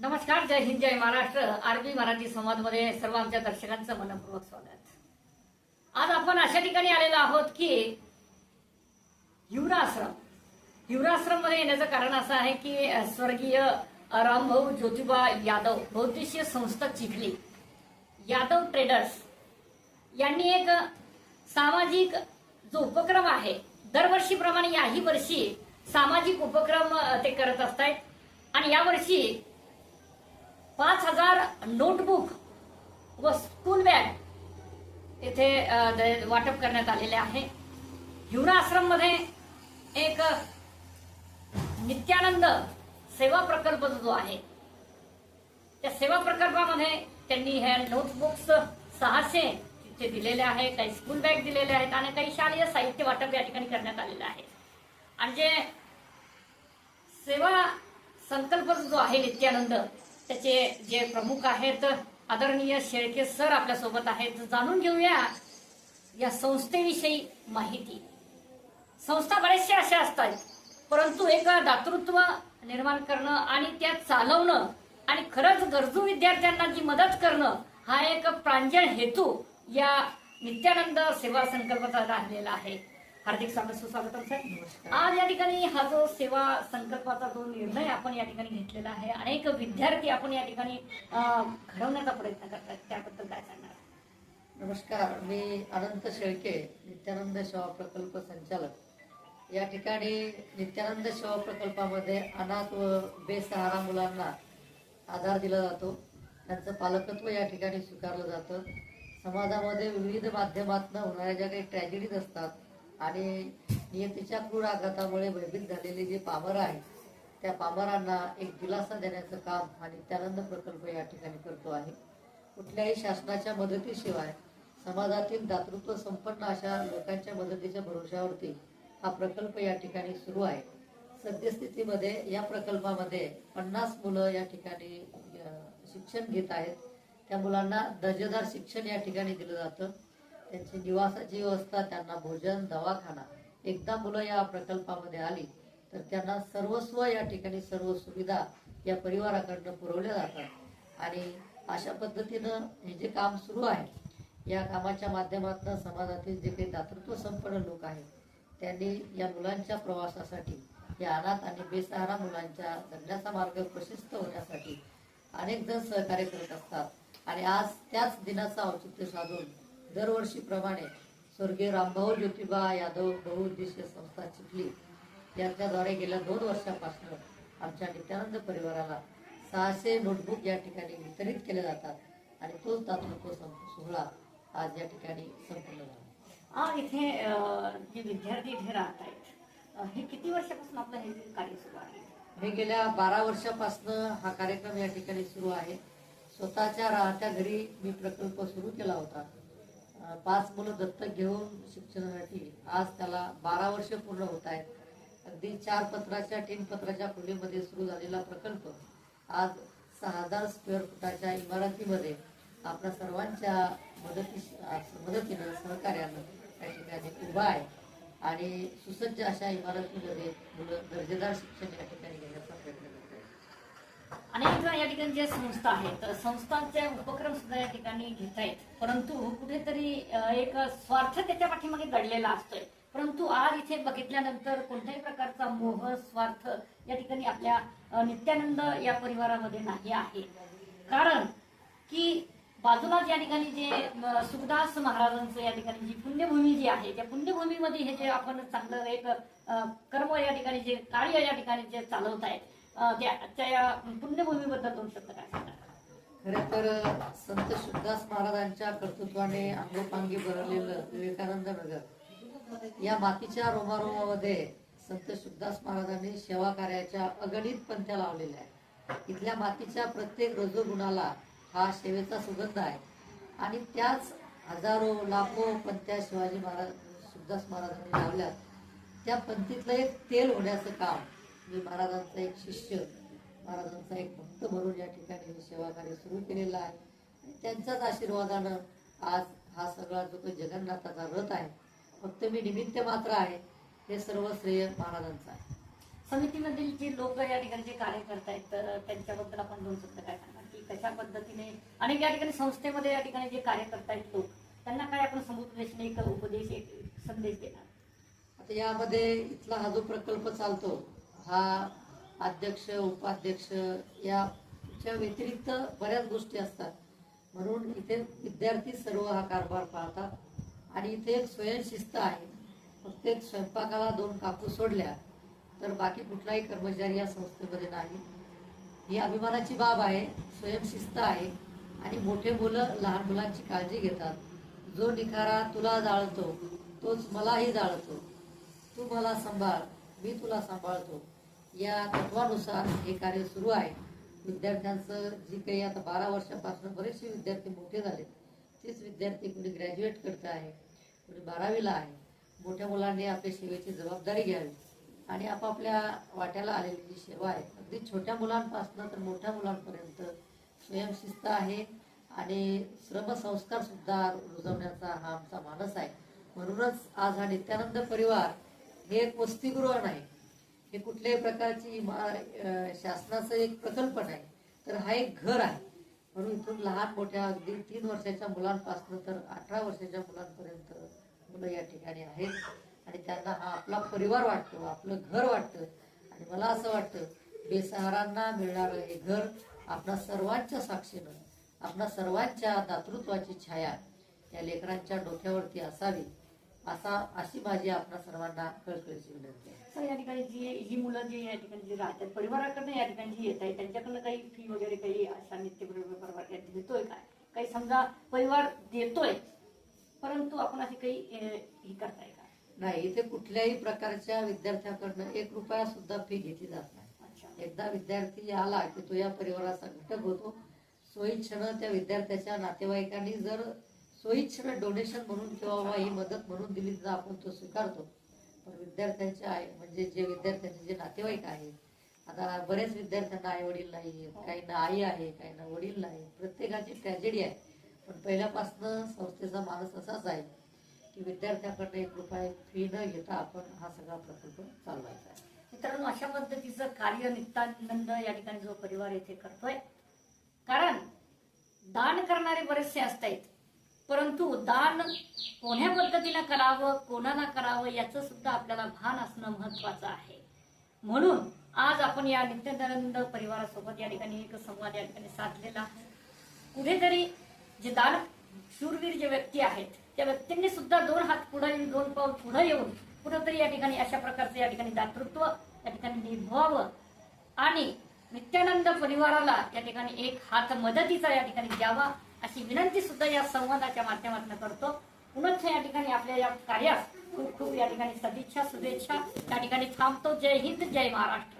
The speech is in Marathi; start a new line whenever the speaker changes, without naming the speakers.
नमस्कार जय हिंद जय महाराष्ट्र. आरबी मराठी संवादमध्ये सर्व आमच्या दर्शकांचं मनपूर्वक स्वागत. आज आपण अशा ठिकाणी आलेलो आहोत की युवराश्रम. युवराश्रममध्ये येण्याचं कारण असं आहे की स्वर्गीय रामभाऊ ज्योतिबा यादव बहुद्देशीय संस्था चिखली यादव ट्रेडर्स यांनी एक सामाजिक जो उपक्रम आहे दरवर्षीप्रमाणे याही वर्षी सामाजिक उपक्रम ते करत असतायत. आणि यावर्षी पाच हजार नोटबुक व स्कूल बॅग येथे वाटप करण्यात आलेले आहे. युवरा आश्रममध्ये एक नित्यानंद सेवा प्रकल्प जो आहे त्या सेवा प्रकल्पामध्ये त्यांनी ह्या नोटबुक्स सहाशे तिथे दिलेले आहे काही स्कूल बॅग दिलेले आहेत आणि काही शालेय साहित्य वाटप या ठिकाणी करण्यात आलेलं आहे. आणि जे सेवा संकल्प जो आहे नित्यानंद त्याचे जे प्रमुख आहेत आदरणीय शेळके सर आपल्यासोबत आहेत. जाणून घेऊया या संस्थेविषयी माहिती. संस्था बरेचसे अशा असतात परंतु एक दातृत्व निर्माण करणं आणि त्या चालवणं आणि खरंच गरजू विद्यार्थ्यांना जी मदत करणं हा एक प्रांजळ हेतू या नित्यानंद सेवा संकल्पाचा राहिलेला आहे. हार्दिक स्वागत सुस्वागतम सर आज या ठिकाणी हा जो सेवा संकल्पाचा जो निर्णय आपण या ठिकाणी घेतलेला आहे अनेक विद्यार्थी आपण या ठिकाणी घडवण्याचा प्रयत्न करतात. त्याबद्दल काय सांगणार?
नमस्कार. मी अनंत शेळके नित्यानंद सेवा प्रकल्प संचालक. या ठिकाणी नित्यानंद सेवा प्रकल्पामध्ये अनाथ व बेसहारा मुलांना आधार दिला जातो. त्यांचं पालकत्व या ठिकाणी स्वीकारलं जातं. समाजामध्ये विविध माध्यमातून होणाऱ्या ज्या काही ट्रॅजेडीज असतात आणि नियतीच्या क्रूराघातामुळे भयभीत झालेले जे पामर आहेत त्या पामरांना एक दिलासा देण्याचं काम हा नित्यानंद प्रकल्प या ठिकाणी करतो आहे. कुठल्याही शासनाच्या मदतीशिवाय समाजातील दातृत्व संपन्न अशा लोकांच्या मदतीच्या भरोशावरती हा प्रकल्प या ठिकाणी सुरू आहे. सद्यस्थितीमध्ये या प्रकल्पामध्ये पन्नास मुलं या ठिकाणी शिक्षण घेत आहेत. त्या मुलांना दर्जेदार शिक्षण या ठिकाणी दिलं जातं. त्यांची निवासाची व्यवस्था त्यांना भोजन दवाखाना. एकदा मुलं या प्रकल्पामध्ये आली तर त्यांना सर्वस्व या ठिकाणी सर्व सुविधा या परिवाराकडनं पुरवल्या जातात. आणि अशा पद्धतीनं हे जे काम सुरू आहे या कामाच्या माध्यमातून समाजातील जे काही दातृत्व संपन्न लोक आहेत त्यांनी या मुलांच्या प्रवासासाठी या अनाथ आणि बेसहारा मुलांच्या जगण्याचा मार्ग प्रशस्त होण्यासाठी अनेक जण सहकार्य करत असतात. आणि आज त्याच दिनाचं औचित्य साधून दरवर्षीप्रमाणे स्वर्गीय रामभाऊ ज्योतिबा यादव बहुउद्देशीय संस्था चिखली यांच्याद्वारे गेल्या दोन वर्षापासून आमच्या नित्यानंद परिवाराला सहाशे नोटबुक या ठिकाणी वितरित केले जातात आणि तोच सं- सोहळा आज या ठिकाणी संपन्न झाला.
इथे जे विद्यार्थी इथे राहत आहेत हे किती वर्षापासून आपलं हे कार्य सुरू आहे?
हे गेल्या बारा वर्षापासून हा कार्यक्रम या ठिकाणी सुरू आहे. स्वतःच्या राहत्या घरी मी प्रकल्प सुरू केला होता. पाच मुलं दत्तक घेऊन शिक्षणासाठी आज त्याला बारा वर्ष पूर्ण होत आहेत. अगदी चार पत्राच्या तीन पत्राच्या खोलीमध्ये सुरू झालेला प्रकल्प आज सहा हजार स्क्वेअर फुटाच्या इमारतीमध्ये आपल्या सर्वांच्या मदती मदतीनं सहकार्यानं त्या ठिकाणी उभा आहे. आणि सुसज्ज अशा इमारतीमध्ये मुलं दर्जेदार शिक्षण या ठिकाणी घेण्याचा प्रयत्न करतात.
अनेक जण या ठिकाणी ज्या संस्था आहेत तर संस्थांचे उपक्रम सुद्धा या ठिकाणी घेत आहेत. परंतु कुठेतरी एक स्वार्थ त्याच्या पाठीमागे दडलेला असतोय. परंतु आज इथे बघितल्यानंतर कोणत्याही प्रकारचा मोह स्वार्थ या ठिकाणी आपल्या नित्यानंद या परिवारामध्ये नाही आहे. कारण की बाजूला या ठिकाणी जे सुखदास महाराजांचं या ठिकाणी जी पुण्यभूमी जी आहे त्या पुण्यभूमीमध्ये हे जे आपण चांगलं एक कर्म या ठिकाणी जे कार्य या ठिकाणी जे चालवत आहेत त्या पुण्यभूमीबद्दल काय
खरं तर संत शुभदास महाराजांच्या कर्तृत्वाने अंगोपांगी भरलेलं विवेकानंद नगर या मातीच्या रोमारोमामध्ये संत शुभदास महाराजांनी सेवा कार्याच्या अगणित पंथ्या लावलेल्या आहेत. इथल्या मातीच्या प्रत्येक रजोगुणाला हा सेवेचा सुगंध आहे. आणि त्याच हजारो लाखो पंथ्या शिवाजी महाराज शुभदास महाराजांनी लावल्यात. त्या पंथीतलं एक तेल होण्याचं काम मी महाराजांचा एक शिष्य महाराजांचा एक भक्त म्हणून या ठिकाणी हे सेवा कार्य सुरू केलेलं आहे. आणि त्यांच्याच आशीर्वादानं आज हा सगळा जो काही जगन्नाथाचा रथ आहे फक्त मी निमित्त मात्र आहे हे सर्व श्रेय महाराजांचं आहे.
समितीमधील जे लोक या ठिकाणी जे कार्य करतायत तर त्यांच्याबद्दल आपण दोन शब्द काय सांगा की कशा पद्धतीने अनेक या ठिकाणी संस्थेमध्ये या ठिकाणी जे कार्य करतायत लोक त्यांना काय आपण समुपदेशने एक उपदेश एक संदेश देणार?
आता यामध्ये इथला हा जो प्रकल्प चालतो हा अध्यक्ष उपाध्यक्ष याच्या व्यतिरिक्त बऱ्याच गोष्टी असतात. म्हणून इथे विद्यार्थी सर्व हा कारभार पाहतात. आणि इथे एक स्वयंशिस्त आहे. फक्त एक स्वयंपाकाला दोन काकू सोडल्या तर बाकी कुठलाही कर्मचारी या संस्थेमध्ये नाही. ही अभिमानाची बाब आहे स्वयंशिस्त आहे. आणि मोठे मुलं लहान मुलांची काळजी घेतात. जो निखारा तुला जाळतो तोच मलाही जाळतो. तू मला सांभाळ मी तुला सांभाळतो. या तत्वानुसार हे कार्य सुरू आहे. विद्यार्थ्यांचं जी काही आता बारा वर्षापासून बरेचसे विद्यार्थी मोठे झाले तेच विद्यार्थी कुणी ग्रॅज्युएट करत आहे कुणी बारावीला आहे. मोठ्या मुलांनी आपल्या सेवेची जबाबदारी घ्यावी आणि आपापल्या वाट्याला आलेली जी सेवा आहे अगदी छोट्या मुलांपासून तर मोठ्या मुलांपर्यंत स्वयंशिस्त आहे आणि श्रमसंस्कार सुद्धा रुजवण्याचा हा आमचा मानस आहे. म्हणूनच आज हा नित्यानंद परिवार हे एक वसतिगृह नाही हे कुठल्याही प्रकारची शासनाचं एक प्रकल्प नाही तर हा एक घर आहे. म्हणून इथून लहान मोठ्या अगदी तीन वर्षाच्या मुलांपासून तर अठरा वर्षाच्या मुलांपर्यंत मुलं या ठिकाणी आहेत. आणि त्यांना हा आपला परिवार वाटतो आपलं घर वाटतं. आणि मला असं वाटतं बेसहारांना मिळणारं हे घर आपणा सर्वांच्या साक्षीनं आपणा सर्वांच्या दातृत्वाची छाया या लेकरांच्या डोक्यावरती असावी असा अशी माझी आपणा सर्वांना कळकळीची विनंती आहे.
सर या ठिकाणी जी ही मुलं जी या ठिकाणी जी राहतात परिवाराकडनं या ठिकाणी जी येत आहे त्यांच्याकडनं काही फी वगैरे काही नित्य परिवार देतोय काय काही समजा परिवार देतोय परंतु आपण अशी काही ही करताय का?
नाही इथे कुठल्याही प्रकारच्या विद्यार्थ्याकडनं एक रुपया सुद्धा फी घेतली जात नाही. एकदा विद्यार्थी आला की तो या परिवाराचा घटक होतो. सोयीच्छेनं त्या विद्यार्थ्याच्या नातेवाईकांनी जर सोयीच्छेनं डोनेशन म्हणून किंवा ही मदत म्हणून दिली तर आपण तो स्वीकारतो. पण विद्यार्थ्यांच्या आई म्हणजे जे विद्यार्थ्यांचे जे नातेवाईक आहेत आता बरेच विद्यार्थ्यांना आई वडील नाही काहींना आई आहे काहींना वडील नाही प्रत्येकाची ट्रॅजेडी आहे. पण पहिल्यापासून संस्थेचा माणूस असाच आहे की विद्यार्थ्याकडनं एक रुपये फी न घेता आपण हा सगळा प्रकल्प चालवायचा आहे.
मित्रांनो अशा पद्धतीचं कार्य नित्यानंद या ठिकाणी जो परिवार येथे करतोय कारण दान करणारे बरेचसे असतात परंतु दान कोण्या पद्धतीनं करावं कोणाला करावं याचं सुद्धा आपल्याला भान असणं महत्वाचं आहे. म्हणून आज आपण या नित्यानंद परिवारासोबत या ठिकाणी एक संवाद या ठिकाणी साधलेला. आहे कुठेतरी जे दान शूरवीर जे व्यक्ती आहेत त्या व्यक्तींनी सुद्धा दोन हात पुढे येऊन दोन पाऊल पुढे येऊन कुठंतरी या ठिकाणी अशा प्रकारचं या ठिकाणी दातृत्व या ठिकाणी निभवावं आणि नित्यानंद परिवाराला या ठिकाणी एक हात मदतीचा या ठिकाणी द्यावा. अशी विनंती सुद्धा या संवादाच्या माध्यमातून करतो. पुनश्च या ठिकाणी आपल्या या कार्यास खूप खूप या ठिकाणी सदिच्छा शुभेच्छा. या ठिकाणी थांबतो. जय हिंद जय महाराष्ट्र.